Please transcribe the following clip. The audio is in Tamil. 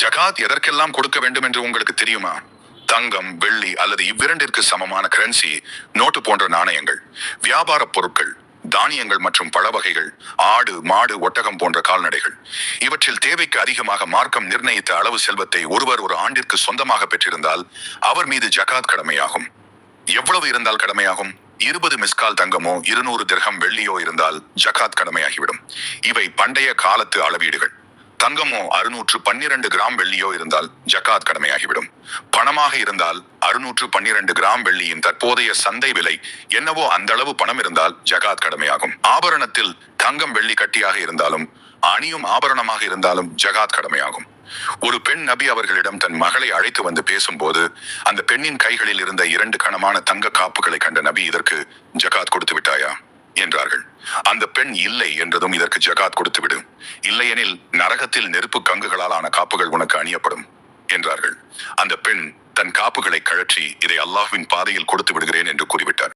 ஜகாத் எதற்கெல்லாம் கொடுக்க வேண்டும் என்று உங்களுக்கு தெரியுமா? தங்கம் வெள்ளி அல்லது இவ்விரண்டிற்கு சமமான கரன்சி நோட்டு போன்ற நாணயங்கள் வியாபார பொருட்கள் தானியங்கள் மற்றும் பழ வகைகள் ஆடு மாடு ஒட்டகம் போன்ற கால்நடைகள். இவற்றில் தேவைக்கு அதிகமாக மார்க்கம் நிர்ணயித்த அளவு செல்வத்தை ஒருவர் ஒரு ஆண்டிற்கு சொந்தமாக பெற்றிருந்தால் அவர் மீது ஜகாத் கடமையாகும். எவ்வளவு இருந்தால் கடமையாகும்? இருபது மிஸ்கால் தங்கமோ இருநூறு திரகம் வெள்ளியோ இருந்தால் ஜகாத் கடமையாகிவிடும். இவை பண்டைய காலத்து அளவீடுகள். தங்கமோ அறுநூற்று பன்னிரண்டு கிராம் வெள்ளியோ இருந்தால் ஜகாத் கடமையாகிவிடும். பணமாக இருந்தால் அறுநூற்று பன்னிரண்டு கிராம் வெள்ளியின் தற்போதைய சந்தை விலை என்னவோ அந்த அளவு பணம் இருந்தால் ஜகாத் கடமையாகும். ஆபரணத்தில் தங்கம் வெள்ளி கட்டியாக இருந்தாலும் அணியும் ஆபரணமாக இருந்தாலும் ஜகாத் கடமையாகும். ஒரு பெண் நபி அவர்களிடம் தன் மகளை அழைத்து வந்து பேசும்போது அந்த பெண்ணின் கைகளில் இருந்த இரண்டு கனமான தங்க காப்புகளை கண்ட நபி இதற்கு ஜகாத் கொடுத்து விட்டாயா? என்றார்கள். அந்த பெண் இல்லை என்றதும் இதற்கு ஜகாத் கொடுத்து விடும் இல்லையெனில் நரகத்தில் நெருப்பு கங்குகளாலான காப்புகள் உனக்கு அணியப்படும் என்றார்கள். அந்த பெண் தன் காப்புகளை கழற்றி இதை அல்லாஹ்வின் பாதையில் கொடுத்து விடுகிறேன் என்று கூறிவிட்டார்.